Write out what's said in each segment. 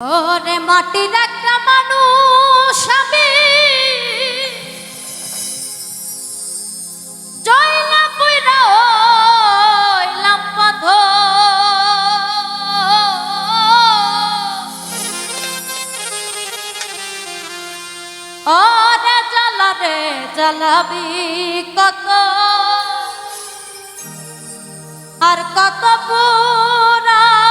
ওরে মাটির একটা মানুষ আমি। রে জ্বালাবি কত। আর কত পুরা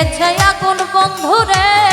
বেছে আগুন বন্ধুরে।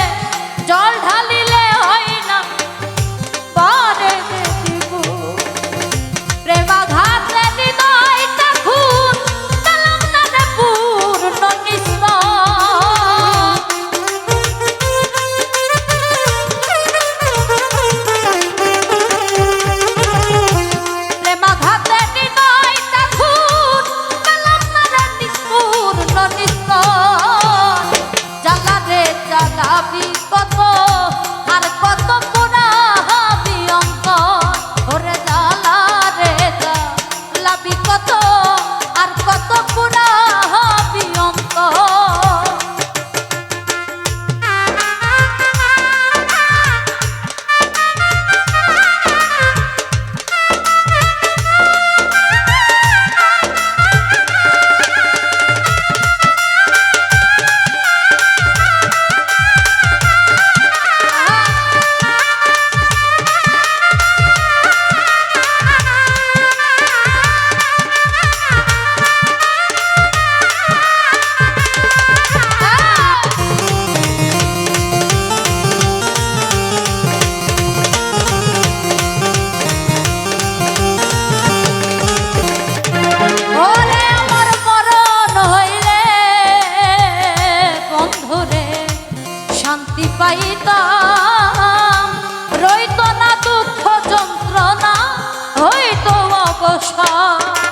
Có 唱。